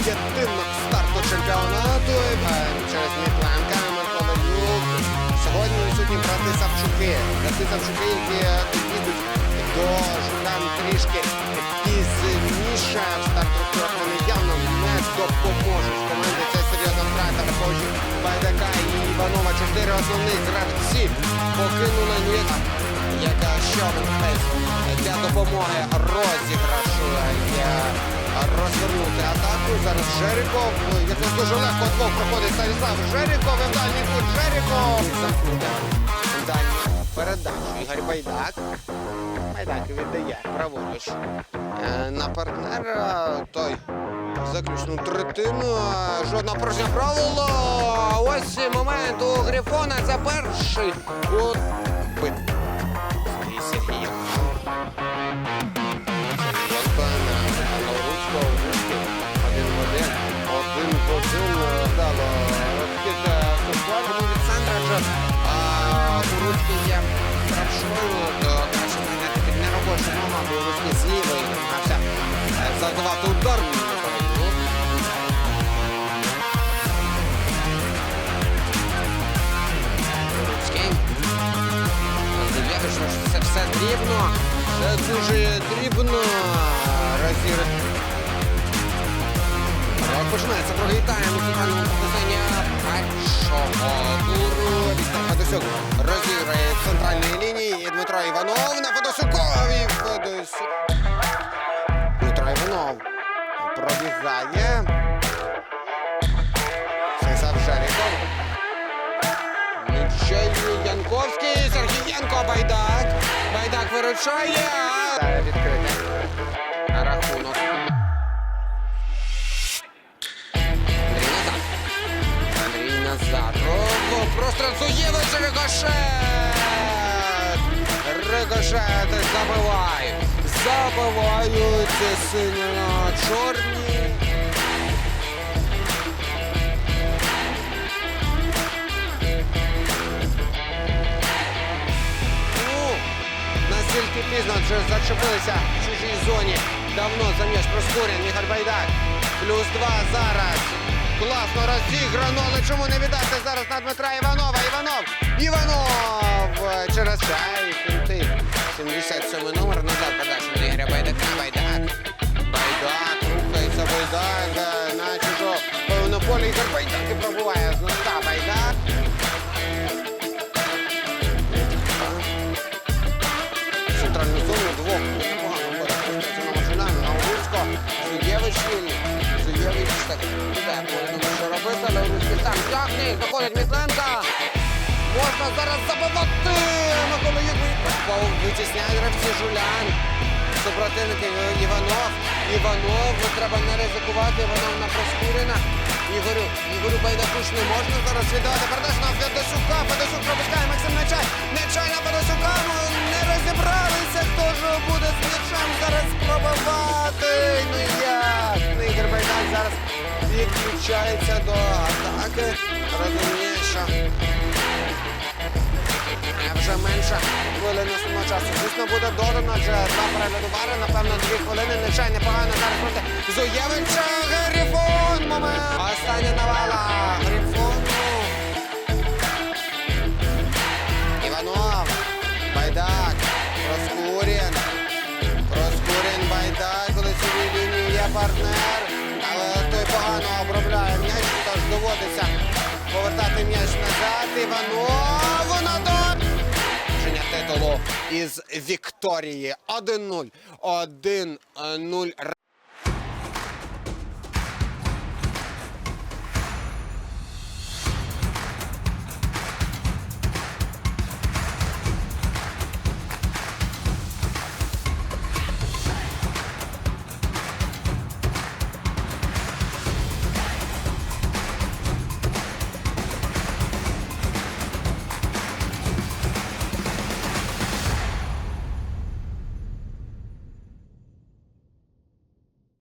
поєдинок старту чемпіонату Е, через Мітленка Микола Юк. Сьогодні відсутні брати Савчуки. Брати Савчуки, які їдуть до Жукан трішки пізніше в старту вони явно не допоможуть. Команді це серйозна втрата. Також Байдака і Іванова. Чотири основних гравці покинули ну, яка без для допомоги розіграшу є розвернути атаку. Зараз Жеріков, як нас дуже легко двох проходить Станіслав Жеріков, і в дальній кут Жеріков. Дальню передачу. Ігор Байдак. Байдак віддає праворуч е, на партнера. Той заключну третину. Жодного порушення правила. Ось момент у Грифона. Це перший у. е, завдавати удар. Лауруцький. Розумієш, що це все дрібно. Це дуже дрібно. Розір. Починається прогітає музикального показання першого туру. Віктор Федосюк розіграє з центральної лінії. І Дмитро Іванов на Федосюкові. Федосюк. Дмитро Іванов пробігає. Станіслав Жеріков. Нічей Янковський, Сергієнко, Байдак. Байдак виручає. Зараз відкрите. Рахунок. Андрій простріл Зуєвич, рикошет. Рикошет забивай. Забивають синьо-чорні. Ну, настільки пізно вже зачепилися в чужій зоні. Давно за м'яч Проскурін, Ігор Байдак. Плюс два зараз. Класно розіграно, але чому не віддати зараз на Дмитра Іванова? Іванов! Іванов! Через чай. Фінти. 77 номер назад подача Так іде, повинен що робити, але Луцький сам тягне, заходить Мітленка. Можна зараз забивати! Микола Юрій витісняє гравці Жулян. Супротивники Іванов. Іванов, треба не ризикувати, Іванов на Проскуріна. Ігорю, Ігорю Байдакуш не можна зараз віддавати передачу на Федосюка. Федосюк пропускає Максим Нечай. Нечай на Федосюка. Ну, Не розібралися, хто ж буде з м'ячем зараз пробивати. Підключається до атаки. Розуміє, що Е, Вже менше хвилини основного часу. Звісно, буде додано вже два перегляду бари. Напевно, дві хвилини. Нечай непогано зараз проти Зуєвича. Грифон. Момент. Остання навала. Грифону. Іванов. Байдак. Проскурін. Проскурін. Байдак. Лицевій лінії є партнер. Доводиться повертати м'яч назад. Іванов. Надо Женя титулу із Вікторії 1-0. 1-0.